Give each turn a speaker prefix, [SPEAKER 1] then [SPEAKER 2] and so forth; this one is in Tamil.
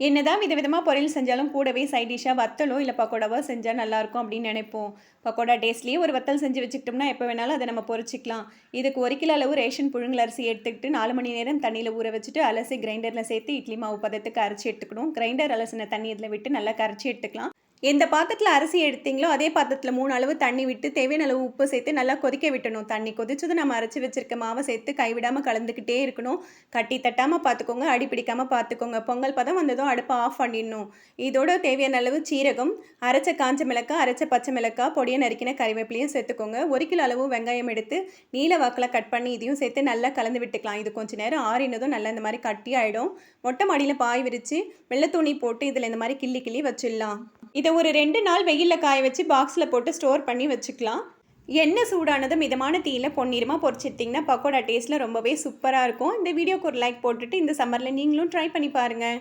[SPEAKER 1] என்னதான் விதவிதமாக பொரியல் செஞ்சாலும் கூடவே சைட் டிஷ்ஷாக வத்தலோ இல்லை பக்கோடாவோ செஞ்சால் நல்லாயிருக்கும் அப்படின்னு நினைப்போம். பக்கோடா டேஸ்ட்லேயே ஒரு வத்தல் செஞ்சு வச்சுக்கிட்டோம்னா எப்போ வேணாலும் அதை நம்ம பொரிச்சிக்கலாம். இதுக்கு ஒரு கிலோ அளவு ரேஷன் புழுங்கல் அரிசி எடுத்துக்கிட்டு நாலு மணி நேரம் தண்ணியில் ஊற வச்சுட்டு அலசி கிரைண்டரில் சேர்த்து இட்லி மாவு பதத்துக்கு அரைச்சி எடுத்துக்கணும். கிரைண்டர் அலசின தண்ணி இதில் விட்டு நல்லா கரைச்சி எடுத்துக்கலாம். எந்த பாத்திரத்தில் அரிசி எடுத்தீங்களோ அதே பாத்திரத்தில் மூணு அளவு தண்ணி விட்டு தேவையான அளவு உப்பு சேர்த்து நல்லா கொதிக்க விட்டணும். தண்ணி கொதிச்சது நம்ம அரைச்சி வச்சிருக்க மாவை சேர்த்து கைவிடாமல் கலந்துக்கிட்டே இருக்கணும். கட்டி தட்டாமல் பார்த்துக்கோங்க அடி பிடிக்காமல் பார்த்துக்கோங்க பொங்கல் பதம் வந்ததும் அடுப்பை ஆஃப் பண்ணிடணும். இதோட தேவையான அளவு சீரகம் அரைச்ச காஞ்ச மிளகாய் அரைச்ச பச்சை மிளகாய் பொடியை நறுக்கின கறிவேப்பிலையும் சேர்த்துக்கோங்க. ஒரு கிலோ அளவு வெங்காயம் எடுத்து நீல வாக்கில் கட் பண்ணி இதையும் சேர்த்து நல்லா கலந்து விட்டுக்கலாம். இது கொஞ்சம் நேரம் ஆறினதும் நல்லா இந்த மாதிரி கட்டி ஆகிடும் மொட்டை மாடியில் பாய் விரித்து வெள்ளத்துணி போட்டு இதில் இந்த மாதிரி கிள்ளி கிள்ளி வச்சிடலாம். இதை ஒரு ரெண்டு நாள் வெயிலில் காய வச்சு பாக்ஸில் போட்டு ஸ்டோர் பண்ணி வச்சுக்கலாம். எண்ணெய் சூடானதும் மிதமான தீயில் பொன்னிறமாக பொறிச்சிட்டிங்கன்னா பக்கோடா டேஸ்ட்டில் ரொம்பவே சூப்பராக இருக்கும். இந்த வீடியோக்கு ஒரு லைக் போட்டுட்டு இந்த சம்மரில் நீங்களும் ட்ரை பண்ணி பாருங்கள்